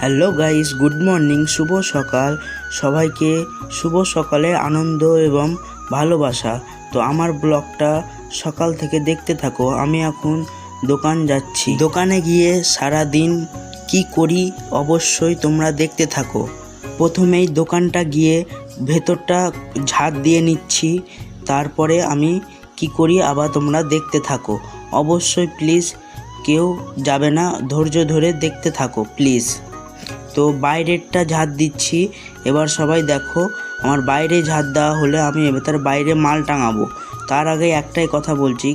Hello guys good morning শুভ সকাল। সবাইকে শুভ সকালে আনন্দ এবং ভালোবাসা। তো আমার ব্লগটা সকাল থেকে দেখতে থাকো, আমি এখন দোকান যাচ্ছি। দোকানে গিয়ে সারা দিন কি করি অবশ্যই তোমরা দেখতে থাকো। প্রথমেই দোকানটা গিয়ে ভেতরটা ঝাড় দিয়ে নিচ্ছি, তারপরে আমি কি করি আবার তোমরা দেখতে থাকো। অবশ্যই প্লিজ কেউ যাবে না, ধৈর্য ধরে দেখতে থাকো প্লিজ তো বাইরেরটা ঝাঁত দিচ্ছি। এবার সবাই দেখো, আমার বাইরে ঝাঁত দেওয়া হলে আমি এবার তার বাইরে মাল টাঙাবো। তার আগে একটাই কথা বলছি,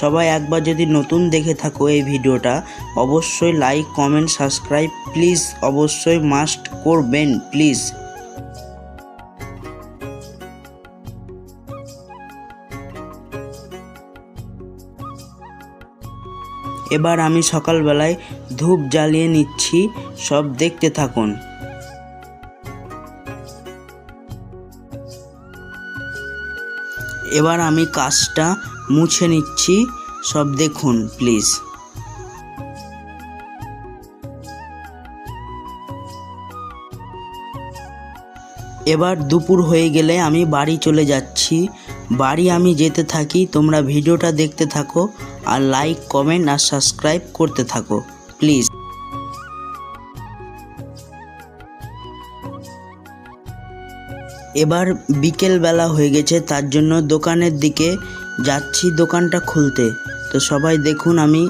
সবাই একবার যদি নতুন দেখে থাকো এই ভিডিওটা, অবশ্যই লাইক কমেন্ট সাবস্ক্রাইব প্লিজ অবশ্যই মাস্ট করবেন প্লিজ এবার আমি সকালবেলায় ধূপ জ্বালিয়ে নিচ্ছি, সব দেখতে থাকুন। এবার আমি কাজটা মুছে নিচ্ছি, সব দেখুন, প্লিজ। এবার দুপুর হয়ে গেলে আমি বাড়ি চলে যাচ্ছি বাড়ি আমি যেতে থাকি, তোমরা ভিডিওটা দেখতে থাকো আর লাইক কমেন্ট আর সাবস্ক্রাইব করতে থাকো প্লিজ এবার বিকেল বেলা হয়ে গেছে, তার জন্য দোকানের দিকে যাচ্ছি দোকানটা খুলতে। তো সবাই দেখুন আমি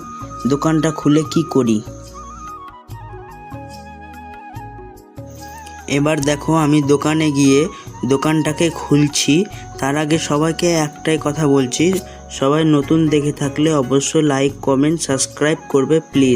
দোকানটা খুলে কি করি। এবার দেখো আমি দোকানে গিয়ে দোকানটাকে খুলছি। তার আগে সবাইকে একটাই কথা বলছি, সবাই নতুন দেখে থাকলে অবশ্যই লাইক কমেন্ট সাবস্ক্রাইব করবে প্লিজ